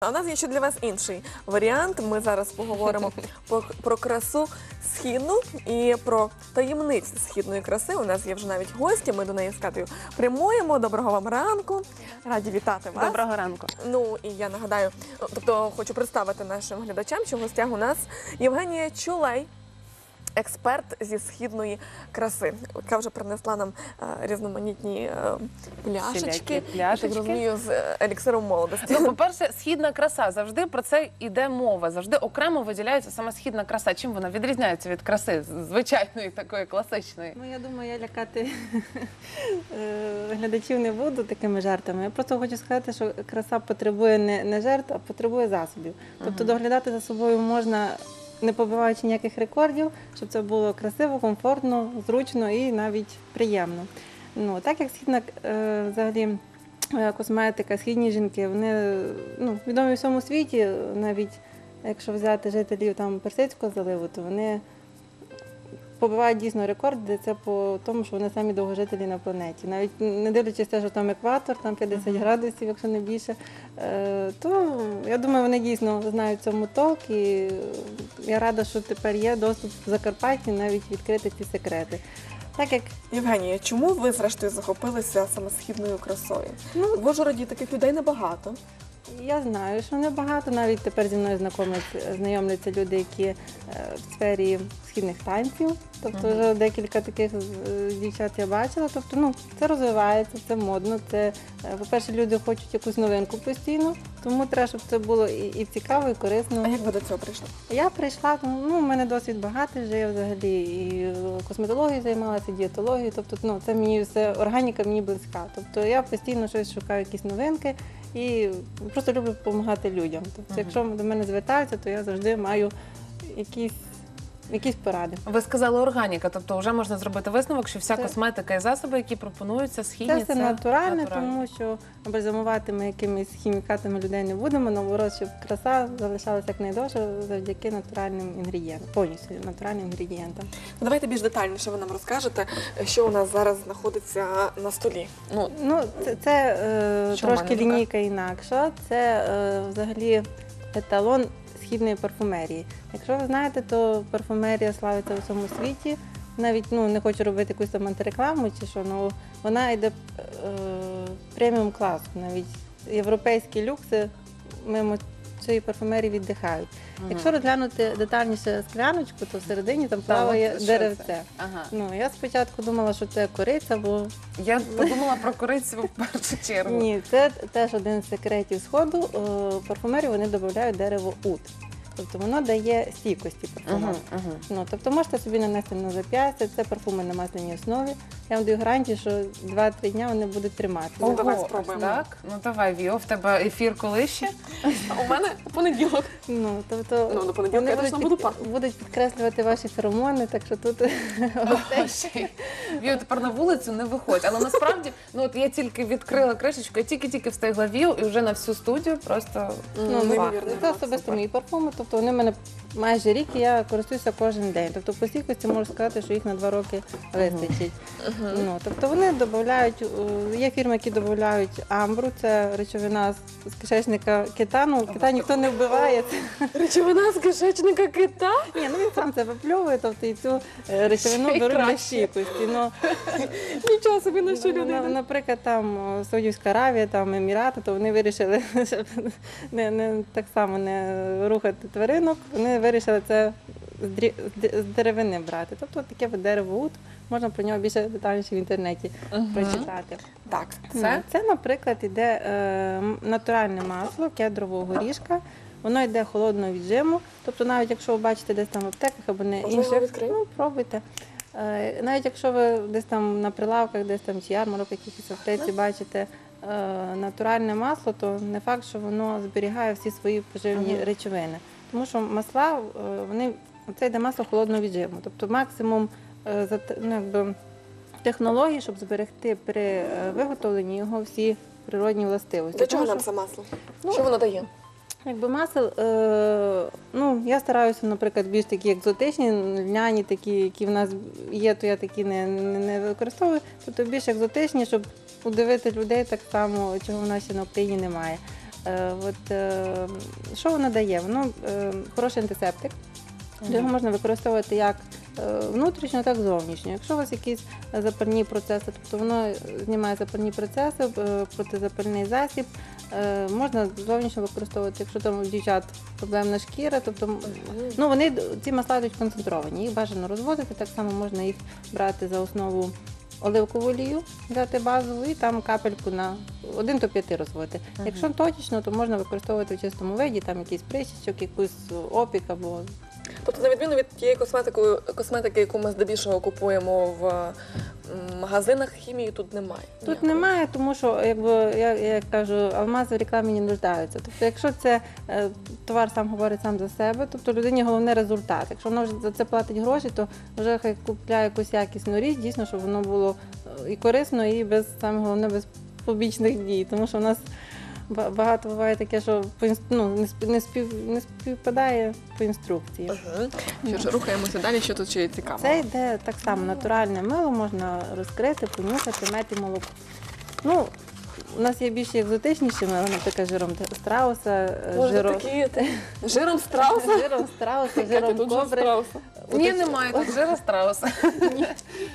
А у нас є ще для вас інший варіант. Ми зараз поговоримо про, про красу східну і про таємниці східної краси. У нас є вже навіть гості. Ми до неї з Катею прямуємо. Доброго вам ранку. Раді вітати вас. Доброго ранку. Ну і я нагадаю, тобто хочу представити нашим глядачам, що в гостях у нас Євгенія Чулей. Експерт зі східної краси, яка вже принесла нам е, різноманітні е, пляшечки, пляшечки. розумію, з е, еліксиром молодості. Ну, по-перше, східна краса завжди про це йде мова. Завжди окремо виділяється саме східна краса. Чим вона відрізняється від краси звичайної такої класичної? Ну, я думаю, я лякати глядачів не буду такими жартами. Я просто хочу сказати, що краса потребує не, не жертв, а потребує засобів. Тобто доглядати за собою можна, не побиваючи ніяких рекордів, щоб це було красиво, комфортно, зручно і навіть приємно. Ну, так як східна е, взагалі. е, Косметика, східні жінки, вони ну, відомі в всьому світі, навіть якщо взяти жителів там Персидського заливу, то вони побивають дійсно рекорди. Це по тому, що вони самі довгожителі на планеті. Навіть не дивлячись те, що там екватор, там 50 градусів, якщо не більше. Е, То я думаю, вони дійсно знають цьому толк. І я рада, що тепер є доступ в Закарпатті навіть відкрити ці секрети. Так як Євгенія, чому ви зрештою захопилися саме східною красою? ну, В Ужгороді таких людей небагато. Я знаю, що небагато. Навіть тепер зі мною знайомляться, знайомляться люди, які е, в сфері східних танців. Тобто вже декілька таких е, дівчат я бачила. Тобто, ну це розвивається, це модно. Це е, по-перше, люди хочуть якусь новинку постійно, тому треба, щоб це було і, і цікаво, і корисно. А як ви до цього прийшли? Я прийшла, ну, у мене досвід багатий вже я взагалі і е, косметологією займалася, і дієтологією. Тобто, ну, це мені все органіка мені близька. Тобто я постійно щось шукаю, якісь новинки і просто люблю допомагати людям. Тобто, Мгм. якщо до мене звертаються, то я завжди маю якісь, якісь поради. Ви сказали органіка, тобто вже можна зробити висновок, що вся Це- косметика і засоби, які пропонуються, східні, Це все натуральне, натуральне. тому що бальзамувати ми якимись хімікатами людей не будемо. Наоборот, щоб краса залишалася якнайдовше завдяки натуральним інгредієнтам, повністю натуральним інгредієнтам. Ну, давайте більш детальніше ви нам розкажете, що у нас зараз знаходиться на столі. Ну, Ну, це, це е, трошки лінійка інакша. Це е, взагалі еталон східної парфумерії. Якщо ви знаєте, то парфумерія славиться у всьому світі. Навіть ну не хочу робити якусь там антирекламу чи що, ну вона йде е, преміум класу. Навіть європейські люкси мимо цієї парфумерії віддихають. Ага. Якщо розглянути детальніше скляночку, то всередині там плаває що це? деревце. Ага. Ну я спочатку думала, що це кориця, бо Я подумала про корицю в першу чергу. ні, це теж один з секретів сходу. Е, В вони додають дерево ут. Тобто воно дає стійкості парфуму. Угу, угу. Ну, тобто можете собі нанести на зап'ястя, це парфуми на масляній основі. Я вам даю гарантію, що 2-3 дня вони будуть триматися. Ну, давай спробуємо. Так, ну давай, Віо, в тебе ефір коли ще? а у мене понеділок. Ну, тобто Ну, до понеділка вони я точно будуть, буду під- пахнути. будуть підкреслювати ваші феромони, так що тут Віо, тепер на вулицю не виходь. Але насправді, ну от я тільки відкрила кришечку, я тільки-тільки встигла Віо і вже на всю студію просто Ну, ну, це особисто мої парфуми, тобто вони в мене майже рік, і я користуюся кожен день. Тобто по стійкості можу сказати, що їх на два роки вистачить. Ну, тобто вони додають, е, є фірми, які додають амбру, це речовина з- з кишечника кита. Ну, кита ніхто не вбиває. Це, Речовина з кишечника кита. ні, ну він сам це випльовує, тобто і цю е, речовину Ще й беруть для краще. стійкості. Ну, Нічого собі на що Ну, люди. на-. Наприклад, там о, Саудівська Аравія, там Емірати, то вони вирішили щоб не, не так само не рухати тваринок. Вони вирішили це з деревини брати. Тобто таке от дерево ут, можна про нього більше детальніше в інтернеті прочитати. Так, Це? Це, наприклад, іде е, натуральне масло кедрового горішка. Воно йде холодного віджиму. Тобто, навіть якщо ви бачите десь там в аптеках або не його інших, ну пробуйте. Е, Навіть якщо ви десь там на прилавках, десь там чи ярмарок, якихось аптеці бачите е, натуральне масло, то не факт, що воно зберігає всі свої поживні Мгм. речовини. Тому що масла, е, вони це йде масло холодного віджиму. Тобто максимум е, ну, якби, технологій, щоб зберегти при е, виготовленні його всі природні властивості. Для чого Тому нам це масло? Ну, Що воно дає? Якби масел, ну я стараюся, наприклад, більш такі екзотичні, льняні, такі, які в нас є, то я такі не, не, не використовую. Тобто більш екзотичні, щоб удивити людей так само, чого в нас ще на Україні немає. Е, От, е, що воно дає? Воно е, хороший антисептик. Його можна використовувати як внутрішньо, так і зовнішньо. Якщо у вас якісь запальні процеси, тобто воно знімає запальні процеси, протизапальний засіб, можна зовнішньо використовувати, якщо там у дівчат проблемна шкіра, тобто ну вони ці масла йдуть концентровані, їх бажано розводити, так само можна їх брати за основу. Оливкову олію взяти базову і там капельку на 1 до 5 розводити. Якщо точечно, то можна використовувати в чистому виді, там якийсь прищичок, якийсь опік або Тобто, на відміну від тієї косметики, косметики, яку ми здебільшого купуємо в магазинах, хімії тут немає. Тут ніякої. немає, тому що якби я, я кажу, алмази в рекламі не нуждаються. Тобто, якщо це е, товар сам говорить сам за себе, тобто людині головне результат. Якщо вона вже за це платить гроші, то вже хай купляє якусь якісну річ, дійсно, щоб воно було е, і корисно, і без саме головне без побічних дій. Тому що в нас багато буває таке, що по інс- ну, не спів- не спів не співпадає по інструкції. Що ж, рухаємося далі, що тут ще є цікаво. Це йде так само натуральне мило, можна розкрити, понюхати, мед і молоко. Ну, у нас є більш екзотичніші але, наприклад, жиром страуса, е, Може, жиром, такі те, жиром страуса? жиром страуса, Катя, жиром тут кобри. страуса. Ні, немає тут жира страуса.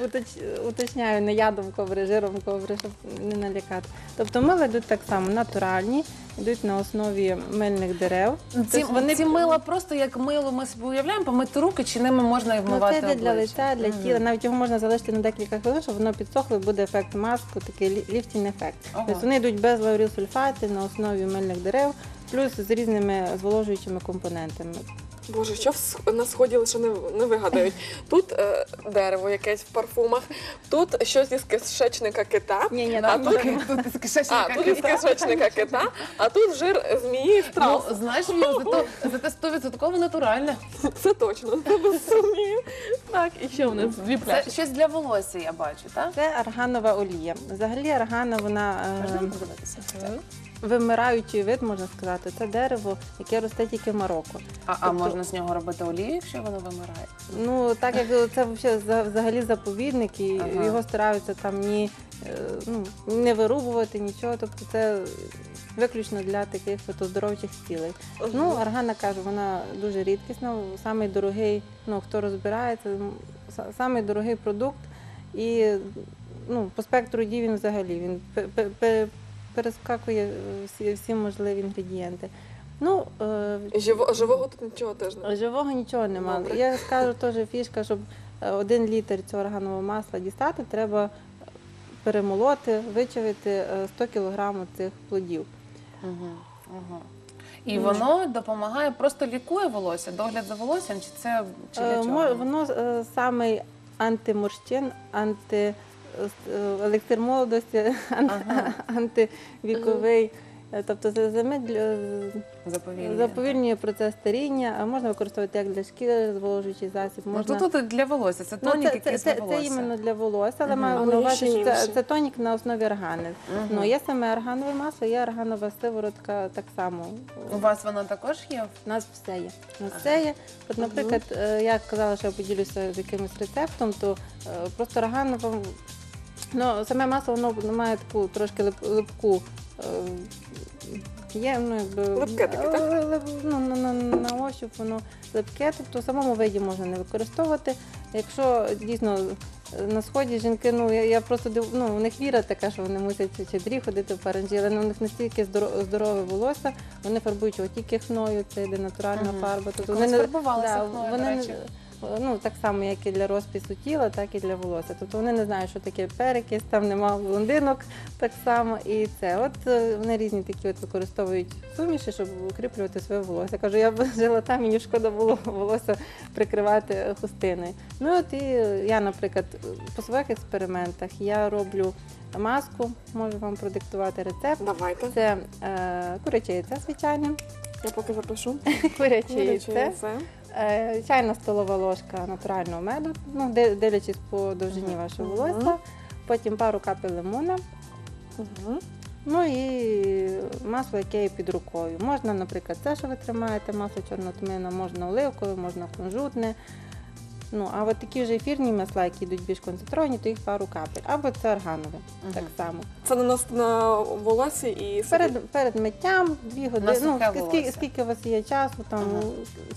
Уточ- Уточняю, не ядом кобри, жиром кобри, щоб не налякати. Тобто ми йдуть так само натуральні, йдуть на основі мильних дерев. Ці, Тобто вони- ці мила просто як мило ми собі уявляємо, помити руки, чи ними можна і Ну, вмивати це йде для обличчя? лиця, для Мгм. тіла. Навіть його можна залишити на декілька хвилин, щоб воно підсохло, і буде ефект маску, такий лі- ліфтінг ефект. Ага. Тобто вони йдуть без лаурілсульфатів на основі мильних дерев, плюс з різними зволожуючими компонентами. Боже, що на сході лише не, не вигадають. Тут е, дерево якесь в парфумах, тут щось із кишечника кита. Ні, ні, А тут- тут із кишечника А, тут із кита. кишечника кита, а тут жир змії і Ну, страуса. знаєш, Віо, зато, зате 100% натуральне. Це точно, це без сумнівів. Так, і що в нас? Дві Це пляшки. щось для волосся, я бачу, так? Це арганова олія. Взагалі аргана, вона е, Можна подивитися? Вимираючий вид, можна сказати. Це дерево, яке росте тільки в Марокко. А, а Тобто- можна з нього робити олію, якщо воно вимирає? Ну так як це вообще за- взагалі заповідник, і Ага. його стараються там ні е, ну, не вирубувати нічого. Тобто це виключно для таких от оздоровчих цілей. Ну, аргана кажу, вона дуже рідкісна, самий дорогий, ну хто розбирається, м, са- самий дорогий продукт. І ну, по спектру дій він взагалі він пе- пе- пе- перескакує е, всі, всі можливі інгредієнти. Ну, е, Живо, живого тут нічого теж немає. Живого нічого немає. Добре. Я скажу теж фішка, щоб е, один літр цього органового масла дістати, треба перемолоти, вичавити е, 100 кг цих плодів. Угу. Угу. І воно допомагає, просто лікує волосся, догляд за волоссям, чи це чи для чого? Воно е, самий антиморщин, анти електр молодості, Ага. антивіковий. Е, Тобто це замедлює- Заповільнює. заповільнює процес старіння, а можна використовувати як для шкіри зволожуючий засіб. Ну, Можна... тут для волосся, це Ну, тонік, це, це, який це, для волосся. це іменно для волосся, але маю на увазі, що це, це тонік на основі органи. Ну, є саме органове масло, є органова сиворотка так само. У вас воно також є? У нас все є. У нас все є. От, наприклад, е, я казала, що я поділюся з якимось рецептом, то е, просто органова, ну, саме масло воно має таку трошки лип, липку. е, Є, ну, якби, Липке таке, так? е, лип- ну, на, на, на ощуп воно липке, тобто в самому виді можна не використовувати. Якщо дійсно е, на сході жінки, ну я, я просто див- ну, у них віра така, що вони мусять в чадрі ходити в паранджі, але у них настільки здоро- здорове волосся, вони фарбують його тільки хною, це йде натуральна Мгм. фарба. Тобто Колись не- фарбувалися хною, до вони не- речі. Ну так само, як і для розпису тіла, так і для волосся. Тобто вони не знають, що таке перекис, там нема блондинок так само. І це. От е, вони різні такі от використовують суміші, щоб укріплювати своє волосся. Кажу, я б жила там, мені шкода було волосся прикривати хустиною. Ну от і я, наприклад, по своїх експериментах я роблю маску, можу вам продиктувати рецепт. Давайте. Це е, куряче яйце, звичайно. Я поки запишу. Куряче Куряче яйце. яйце. Е, Чайна столова ложка натурального меду, ну, де- дивлячись по довжині Мгм. вашого Мгм. волосся. Потім пару капель лимона. Мгм. Ну і масло, яке є під рукою. Можна, наприклад, це, що ви тримаєте, масло чорнотмина, можна оливкове, можна кунжутне. Ну, а от такі вже ефірні масла, які йдуть більш концентровані, то їх пару капель. Або це органове, Мгм. так само. Це наносити на волосся і собі. Перед, перед миттям дві години. Ну, сухе ск- скільки, волосся. скільки у вас є часу, там, Ага.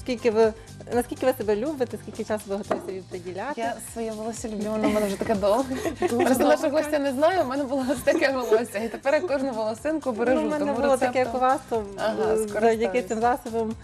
скільки ви, наскільки ви себе любите, скільки часу ви готові собі приділяти. Я своє волосся люблю, воно в мене вже таке довге. Просто довге. гостя не знає, у мене було ось таке волосся. І тепер я кожну волосинку бережу. Ну, у мене тому було таке, як у рецептом- вас, то Ага, е, завдяки скористаюсь. цим засобам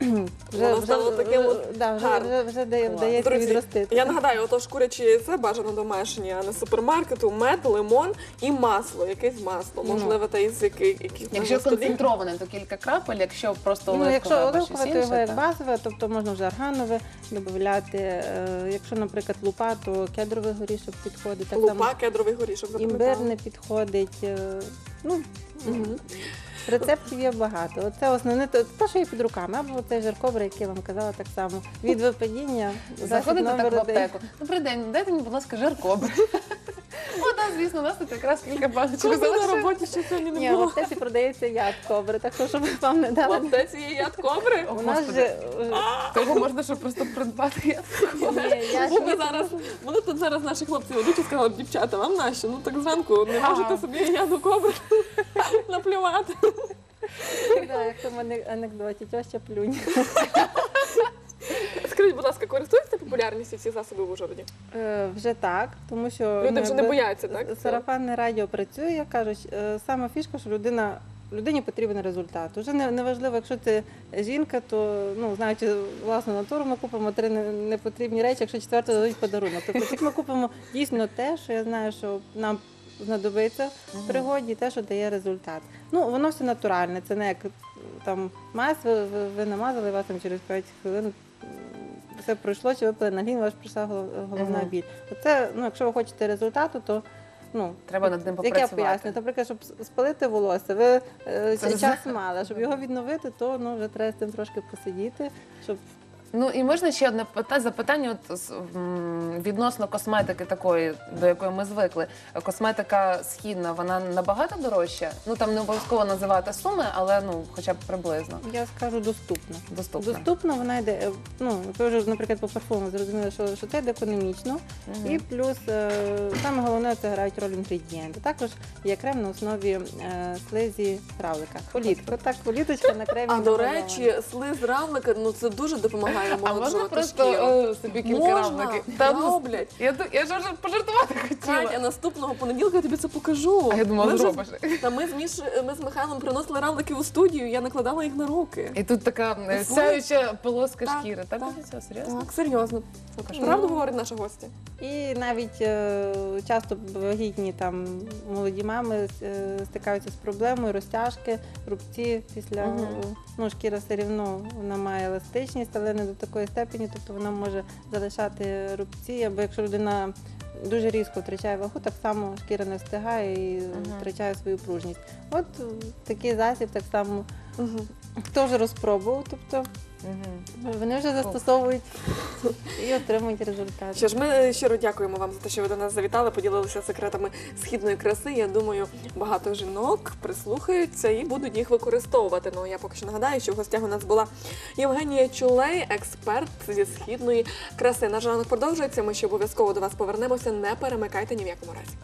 Воно стало таким от да, вже, гарним. вже, вже дає- Клас. вдається Друзі, відростити. Я нагадаю, отож курячі яйце бажано домашнє, а не з супермаркету, мед, лимон і масло, якесь масло. Ну. Можливо, та із яких яких Якщо концентроване, то кілька крапель, якщо просто Ну, якщо оливкове або оливкове, то його інше, як базове, тобто можна вже органове додати. Е, Якщо, наприклад, лупа, то кедровий горішок підходить. Так само Лупа, кедровий горішок. запам'ятала. імбир не підходить. е, Ну, Мгм. Рецептів є багато. Це основне, те, що є під руками, або цей жаркобри, який я вам казала так само. Від випадіння засіб Заходите так номер в один. аптеку. Добрий день, дайте мені, будь ласка, жаркобри. Звісно, у нас тут якраз кілька баночок Коли на залишилось. роботі ще сьогодні Ні, в було. аптеці продається яд кобри, так що щоб вам не В дали. аптеці є яд кобри. У нас Господи. же е, То можна ще просто придбати. Я ні, я зараз, вони тут зараз наші хлопці ведуть і сказали, дівчата, вам нащо? Ну так зранку не можете собі яду кобри наплювати. Да, як в тому ане- анекдоті, тьоща плюнь. Скажіть, будь ласка, користуються популярністю ці засоби в Ужгороді? Е, Вже так, тому що Люди вже не бояться, так? Сарафанне радіо працює, як кажуть, е, сама фішка, що людина. Людині потрібен результат. Уже не, не важливо, якщо це жінка, то ну знаючи власну натуру, ми купимо три не- непотрібні речі, якщо четверте дадуть подарунок. Тобто як ми купимо дійсно те, що я знаю, що нам знадобиться в пригоді, те, що дає результат. Ну воно все натуральне. Це не як там мазь, ви, ви, ви намазали вас там через 5 хвилин. Все пройшло, чи випили налін, у вас прийшла голов- головна Мгм. біль. Оце, ну, якщо ви хочете результату, то ну, Треба над ним як я попрацювати. поясню, наприклад, щоб с- спалити волосся, ви е, Це час мали, щоб його відновити, то ну, вже треба з цим трошки посидіти, щоб Ну і можна ще одне пита- запитання от, з- м, відносно косметики такої, до якої ми звикли. Косметика східна, вона набагато дорожча. Ну там не обов'язково називати суми, але ну хоча б приблизно я скажу доступно. доступно. Доступно вона йде, е, ну, ви вже, наприклад, по парфуму зрозуміли, що, що це йде економічно. Мгм. І плюс е, саме головне це грають роль інгредієнти. Також є крем на основі е, слизі равлика. Політко. Так, політочка на кремі. А до намальована. речі, слиз равлика, ну це дуже допомагає А можна просто е, собі кілька Можна, равликів? Та, ну, роблять. Я, ду- я ж вже пожартувати хотіла. Катя, наступного понеділка я тобі це покажу. А я думала, Ми вже- зробиш. Та ми з Міш, ми з Михайлом приносили равлики у студію, я накладала їх на руки. І тут така е, сяюча полоска Так, шкіри. Так? Серйозно? Так, серйозно. Правду говорить наша гостя. І навіть е, часто вагітні там молоді мами е, стикаються з проблемою розтяжки, рубці після Мгм. е, ну, шкіра все рівно вона має еластичність, але не до такої степені, тобто вона може залишати рубці, або якщо людина дуже різко втрачає вагу, так само шкіра не встигає і Ага. втрачає свою пружність. От такий засіб так само Угу. теж розпробував, тобто Мгм. вони вже застосовують і отримують результат. Що ж, ми щиро дякуємо вам за те, що ви до нас завітали, поділилися секретами східної краси. Я думаю, багато жінок прислухаються і будуть їх використовувати. Ну я поки що нагадаю, що в гостях у нас була Євгенія Чулей, експерт зі східної краси. Наш ранок продовжується. Ми ще обов'язково до вас повернемося. Не перемикайте ні в якому разі.